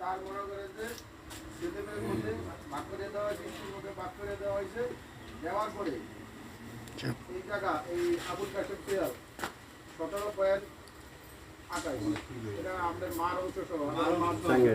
তার মনে করে যে ছেলেমেয়ের মধ্যে ভাগ করে দেওয়া হয়েছে মধ্যে ভাগ করে দেওয়া হয়েছে দেওয়ার পরে এই টাকা এই আবুল কাশেম সিয়াল সতেরো পয়েন্ট আঠাইশ এটা আমাদের মার অংশ সহ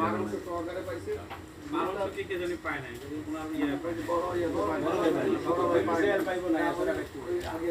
মার অংশ সহকারে পাইছে। ইয়ে ইয়ে ওই আগে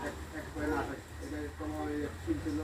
এক এক পয়েন্ট আঠাশ এটা ছিল